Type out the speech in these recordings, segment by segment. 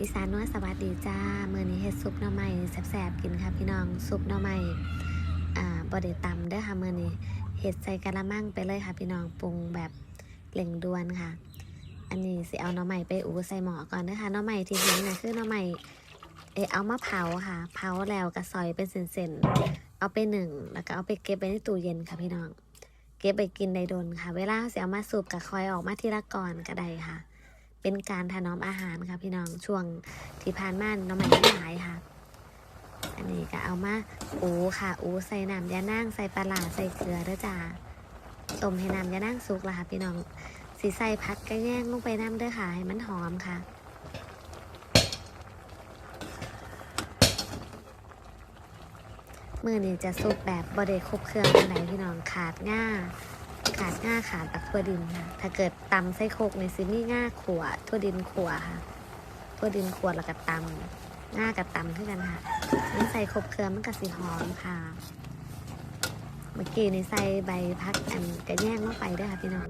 อีสานน้อยสวัสดีจ้ามื้อนี้เฮ็ดซุปหน่อไม้แซ่บๆกินค่ะพี่น้องซุปหน่อไม้อ่าบ่ได้ตำเด้อค่ะมื้อนี้เฮ็ดใส่กะละมังไปเลยค่ะพี่น้องปรุงแบบเร่งด่วนค่ะ อันนี้สิเอาหน่อไม้ไปอูใส่หม้อก่อนเด้อค่ะหน่อไม้ที่เห็นน่ะคือหน่อไม้เอเอามาเผาค่ะ เผาแล้วก็ซอยเป็นเส้นๆเอาไปหนึ่งแล้วก็เอาไปเก็บไว้ในตู้เย็นค่ะพี่น้อง เก็บไปกินได้โดนค่ะ เวลาเสิเอามาสูบก็คอยออกมาทีละก่อนก็ได้ค่ะ เป็นการถนอมอาหารค่ะพี่น้องช่วงที่ผ่านมาน้องใหม่ไม่หายค่ะ อันนี้ก็เอามาอูค่ะอูใส่น้ำยานั่งใส่ปลาร้าใส่เกลือด้อจ้าต้มให้น้ำยานั่งสุกแล้วค่ะพี่น้องสีใส่พักกระแยงลงไปน้ำด้อค่ะให้มันหอมค่ะมือนี้จะสุกแบบบไดครบเครื่องปานไหนพี่น้องขาดง่า ขาดง่าขาดบักทั่วดินค่ะ ถ้าเกิดตำไส้โคกในซิมีง่าขวทั่วดินขวค่ะทั่วดินขวแล้วก็ตำง่ากับตำขึ้นกันค่ะนี่ใส่ครบเครือมันก็สีหอมค่ะ เมื่อกี้ในใส่ใบพักอันกระแยงลงไปด้วยค่ะพี่น้อง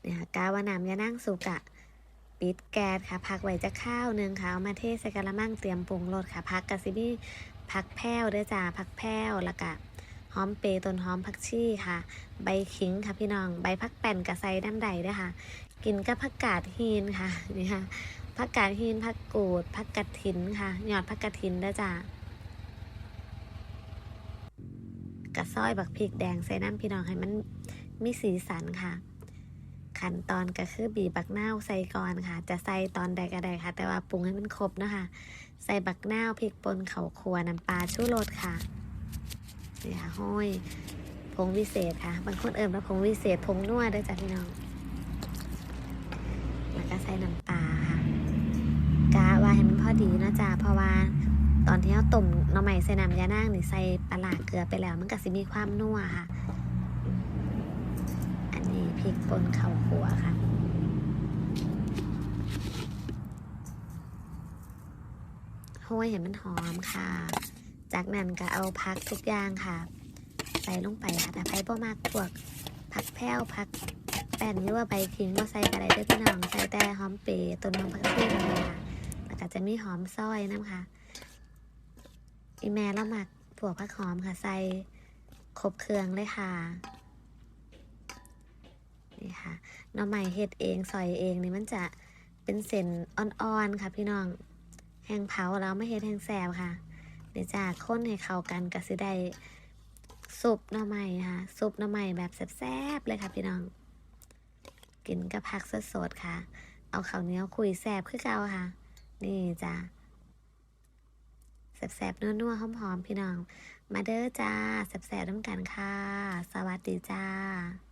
เนี่ยค่ะกาวาน้ำยานั่งสุกะปิดแก๊สค่ะพักไว้จะข้าวหนึ่งค่ะเอามาเทใส่กระมังเตรียมปรุงรสค่ะพักกะซิมีพักแพ้วด้วยจ้าพักแพ้วแล้วก็ หอมเปรย์ต้นหอมผักชีค่ะ ใบขิงค่ะพี่น้อง ใบพักแป่นกระไซน้ำใดด้วยค่ะ กินกับผักกาดฮีนค่ะนี่ค่ะผักกาดฮีนผักกูดผักกระถินค่ะยอดผักกระถินด้วยจ้ากระซ้อยบักพริกแดงใส่น้ำพี่น้องให้มันมีสีสันค่ะ ขั้นตอนก็คือบีบบักนาใส่ก่อนค่ะ จะใส่ตอนใดก็ได้ค่ะ แต่ว่าปรุงให้มันครบนะคะ ใส่บักนาพริกป่นเข่าวคั่วน้ำปลาชูรสค่ะ นี่ค่ะห้อยผงวิเศษค่ะ บางคนเอิ่มว่าผงวิเศษผงนวดด้วยจ้ะพี่น้อง แล้วก็ใส่น้ำปลาค่ะกะว่าให้มันพอดีนะจ้าเพราะว่าตอนที่เราต้มหน่อไม้ใส่น้ำยานางนี่ใส่ปลาร้าเกลือไปแล้ว มันก็สิมีความนัวค่ะ อันนี้พริกป่นข้าวคั่วค่ะห้อยเห็นมันหอมค่ะ จากนั้นก็เอาพักทุกอย่างค่ะ ใส่ลงไปค่ะแต่ไผ่บ่มากพวกผักแพ้วผักแป้นหรือว่าใบขิงบ่ใส่กระไดเด้วยพี่น้องใส่แต่หอมเปรย์ต้นหอมผักชีธรรมดาแล้วก็จะมีหอมซอยน้ำค่ะอีแม่แล้วหมักพวผักหอมค่ะใส่ครบเครื่องเลยค่ะนี่ค่ะน้ำใหม่เฮ็ดเองซอยเองนี่มันจะเป็นเส้นอ่อนๆค่ะพี่น้องแห้งเผาแล้วไม่เฮ็ดแห้งแสบค่ะ เดี๋ยวจะค้นให้เข้ากันก็สิได้ซุปหน่อไม้ค่ะซุปหน่อไม้แบบแซ่บๆเลยค่ะพี่น้อง กินกับผักสดๆค่ะ เอาข้าวเหนียวคุยแซ่บคือเก่าค่ะ นี่จ้ะแซ่บๆนัวๆหอมๆพี่น้อง มาเด้อจ้าแซ่บๆน้ำกันค่ะ สวัสดีจ้า